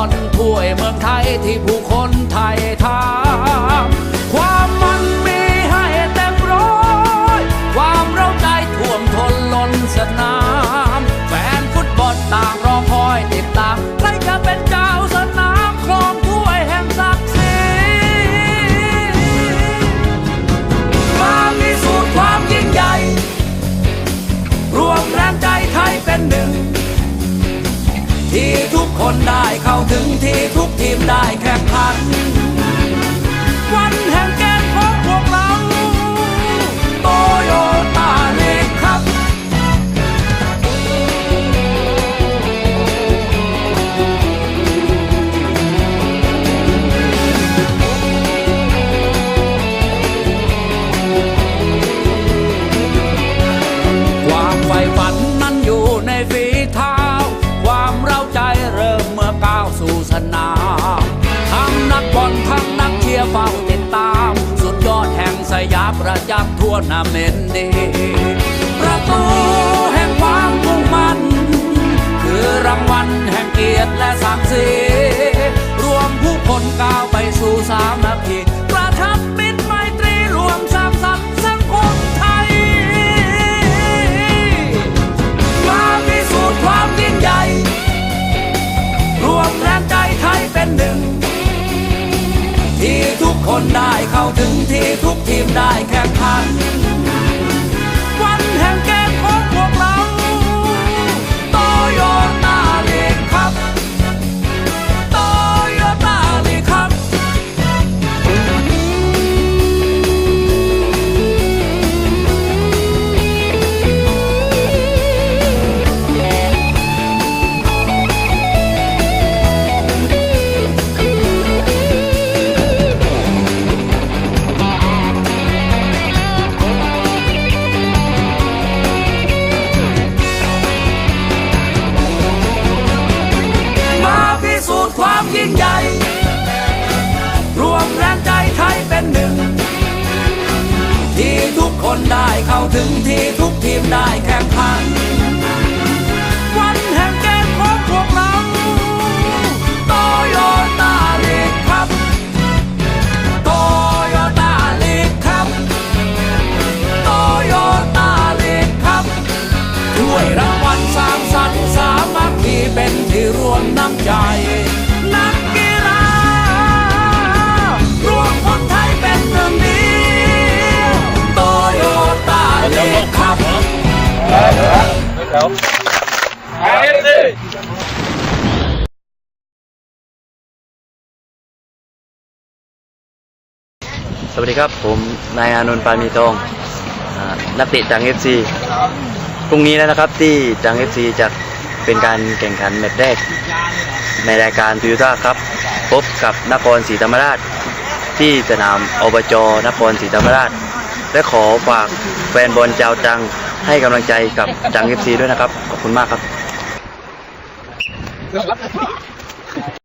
อนถ้วยเมืองไทยที่ผู้คนไทยทา like a partner. ยาประจำ คนได้เข้าถึงที่ทุกทีมได้แข่งขัน ยิ่งใหญ่ รวมแรงใจไทยเป็นหนึ่ง ที่ทุกคนได้เข้าถึงที่ทุกทีมได้แข่งขันวัน สวัสดีครับ ผมนายอานนท์ปานมีทองอานักเตะจังเอฟซีพรุ่งนี้แล้วนะครับที่จังเอฟซีจะเป็นการแข่งขันแมตช์แรก ในรายการทูยต้าครับ พบกับนครศรีธรรมราช ที่สนามอบจนครศรีธรรมราช และขอฝากแฟนบอลเจ้าจังให้กำลังใจกับจังเอฟซีด้วยนะครับ ขอบคุณมากครับ